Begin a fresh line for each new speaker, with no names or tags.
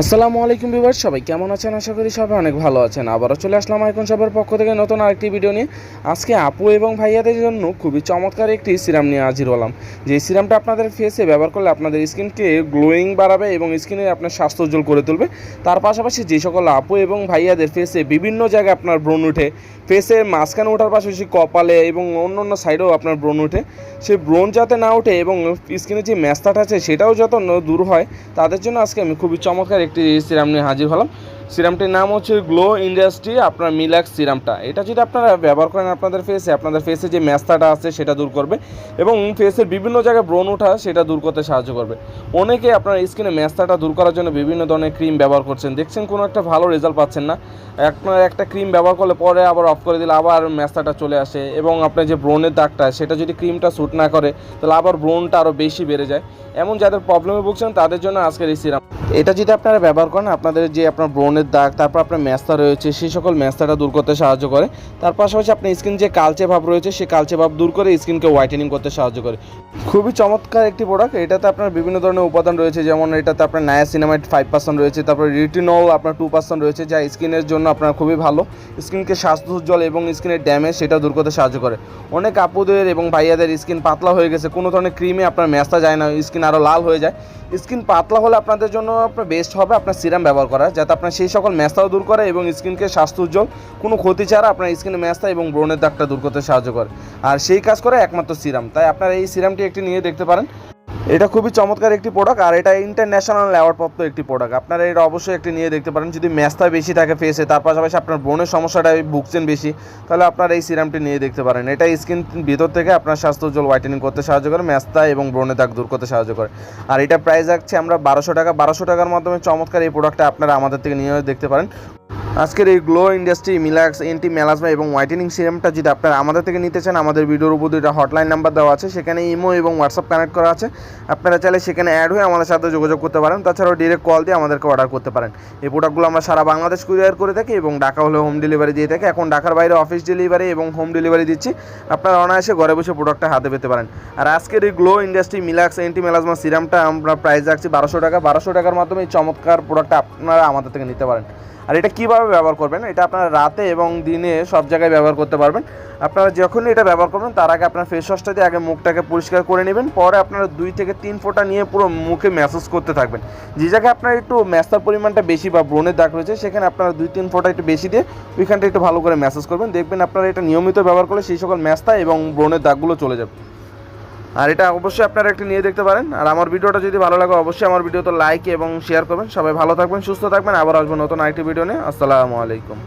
আসসালামু আলাইকুম বিভার সবাই কেমন আছেন? আশা করি সবাই অনেক ভালো আছেন। আবারও চলে আসলাম আইকন সবার পক্ষ থেকে নতুন আরেকটি ভিডিও নিয়ে। আজকে আপু এবং ভাইয়াদের জন্য খুবই চমৎকার একটি সিরাম নিয়ে হাজির হলাম। যে সিরামটা আপনাদের ফেসে ব্যবহার করলে আপনাদের স্কিনকে গ্লোয়িং বাড়াবে এবং স্কিনে আপনার স্বাস্থ্য উজ্জ্বল করে তুলবে। তার পাশাপাশি যে সকল আপু এবং ভাইয়াদের ফেসে বিভিন্ন জায়গায় আপনার ব্রণ উঠে ফেসে মাঝখানে ওঠার পাশাপাশি কপালে এবং অন্য অন্য সাইডেও আপনার ব্রণ উঠে। সেই ব্রণ যাতে না ওঠে এবং স্কিনে যে ম্যাস্তাটা আছে সেটাও যত দূর হয়, তাদের জন্য আজকে আমি খুবই চমৎকার একটি সিরাম নিয়ে হাজির হলাম। সিরামটির নাম হচ্ছে গ্লো ইন্ডাস্ট্রি, আপনার মিলাক্স সিরামটা। এটা যদি আপনারা ব্যবহার করেন আপনাদের ফেসে আপনাদের ফেসে যে ম্যাস্তাটা আছে সেটা দূর করবে এবং ফেসের বিভিন্ন জায়গায় ব্রণ ওঠা সেটা দূর করতে সাহায্য করবে। অনেকে আপনার স্কিনে ম্যাস্তাটা দূর করার জন্য বিভিন্ন ধরনের ক্রিম ব্যবহার করছেন। দেখছেন কোনো একটা ভালো রেজাল্ট পাচ্ছেন না। আপনার একটা ক্রিম ব্যবহার করলে পরে আবার অফ করে দিলে আবার ম্যাস্তাটা চলে আসে এবং আপনার যে ব্রণের দাগটা, সেটা যদি ক্রিমটা শ্যুট না করে, তাহলে আবার ব্রণটা আরও বেশি বেড়ে যায়। এমন যাদের প্রবলেমে ভুগছেন, তাদের জন্য আজকের এই সিরাম। এটা যদি আপনারা ব্যবহার করেন, আপনাদের যে আপনার ব্রণের দাগ, তারপর আপনার ম্যাস্তা রয়েছে, সেই সকল ম্যাস্তাটা দূর করতে সাহায্য করে। তার পাশাপাশি আপনার স্কিন যে কালচে ভাব রয়েছে, সেই কালচে ভাব দূর করে স্কিনকে হোয়াইটেনিং করতে সাহায্য করে। খুবই চমৎকার একটি প্রোডাক্ট এটাতে আপনার বিভিন্ন ধরনের উপাদান রয়েছে, যেমন এটাতে আপনার নায়াসিনামাইড ফাইভ পার্সেন্ট রয়েছে, তারপর রিটিনল আপনার টু পার্সেন্ট রয়েছে, যা স্কিনের জন্য আপনার খুবই ভালো। স্কিনকে স্বাস্থ্য উজ্জ্বল এবং স্কিনের ড্যামেজ সেটা দূর করতে সাহায্য করে। অনেক আপুদের এবং ভাইয়াদের স্কিন পাতলা হয়ে গেছে, কোনো ধরনের ক্রিমে আপনার ম্যাস্তা যায় না স্কিন আরও লাল হয়ে যায়। স্কিন পাতলা হলে আপনাদের জন্য আপনার বেস্ট হবে আপনার সিরাম ব্যবহার করা, যাতে আপনার সেই সকল ম্যাস্তাও দূর করে এবং স্কিনকে স্বাস্থ্য উজ্জ্বল। কোনো ক্ষতি ছাড়া আপনার স্কিনে ম্যাস্তা এবং ব্রণের দাগটা দূর করতে সাহায্য করে। আর সেই কাজ করে একমাত্র সিরাম তাই আপনারা এই সিরামটি একটি নিয়ে দেখতে পারেন। এটা খুবই চমৎকার একটি প্রোডাক্ট আর এটা ইন্টারন্যাশনাল অ্যাওয়ার্ডপ্রাপ্ত একটি প্রোডাক্ট আপনারা এটা অবশ্যই একটি নিয়ে দেখতে পারেন। যদি ম্যাস্তা বেশি থাকে ফেসে তার পাশাপাশি আপনার ব্রণের সমস্যাটা ভুগছেন বেশি, তাহলে আপনারা এই সিরামটি নিয়ে দেখতে পারেন। এটা স্কিন ভিতর থেকে আপনার স্বাস্থ্য উজ্জ্বল হোয়াইটেনিং করতে সাহায্য করে ম্যাস্তা এবং ব্রণের দাগ দূর করতে সাহায্য করে। আর এটা প্রাইস রাখছে আমরা বারোশো টাকা। বারোশো টাকার মাধ্যমে চমৎকার এই প্রোডাক্টটা আপনারা আমাদের থেকে নিয়ে দেখতে পারেন। আজকের এই গ্লো ইন্ডাস্ট্রি মিলাক্স এন্টি মেলাজমা এবং হোয়াইটেনিং সিরামটা যদি আপনারা আমাদের থেকে নিতে চান, আমাদের ভিডিওর উপর দুইটা হটলাইন নাম্বার দেওয়া আছে, সেখানে ইমো এবং হোয়াটসঅ্যাপ কানেক্ট করা আছে। আপনারা চাইলে সেখানে অ্যাড হয়ে আমাদের সাথে যোগাযোগ করতে পারেন, তাছাড়াও ডিরেক্ট কল দিয়ে আমাদেরকে অর্ডার করতে পারেন। এই প্রোডাক্টগুলো আমরা সারা বাংলাদেশ কুরিয়ার করে থাকি এবং ঢাকা হলে হোম ডেলিভারি দিয়ে থাকি। এখন ঢাকার বাইরে অফিস ডেলিভারি এবং হোম ডেলিভারি দিচ্ছি। আপনারা অনায়াসে ঘরে বসে প্রোডাক্টটা হাতে পেতে পারেন। আর আজকের এই গ্লো ইন্ডাস্ট্রি মিলাক্স এন্টি মেলাজমা সিরামটা আমরা প্রাইস রাখছি বারোশো টাকা। বারোশো টাকার মাধ্যমে এই চমৎকার প্রোডাক্টটা আপনারা আমাদের থেকে নিতে পারেন। আর এটা কীভাবে ব্যবহার করবেন? এটা আপনারা রাতে এবং দিনে সব জায়গায় ব্যবহার করতে পারবেন। আপনারা যখনই এটা ব্যবহার করবেন, তার আগে আপনার ফেস ওয়াশটা দিয়ে আগে মুখটাকে পরিষ্কার করে নেবেন। পরে আপনারা দুই থেকে তিন ফোঁটা নিয়ে পুরো মুখে ম্যাসাজ করতে থাকবেন। যে জায়গায় আপনার একটু ম্যাসার পরিমাণটা বেশি বা ব্রণের দাগ রয়েছে, সেখানে আপনারা দুই তিন ফোঁটা একটু বেশি দিয়ে ওইখানটা একটু ভালো করে ম্যাসাজ করবেন। দেখবেন আপনারা এটা নিয়মিত ব্যবহার করলে সেই সকল ম্যাস্তা এবং ব্রণের দাগগুলো চলে যাবে। আর এটা অবশ্যই আপনারা একটু নিয়ে দেখতে পারেন। আর আমার ভিডিওটা যদি ভালো লাগে, অবশ্যই আমার ভিডিও তো লাইক এবং শেয়ার করবেন। সবাই ভালো থাকবেন, সুস্থ থাকবেন। আবার আসবেন নতুন আরেকটি ভিডিও নিয়ে। আসসালামু আলাইকুম।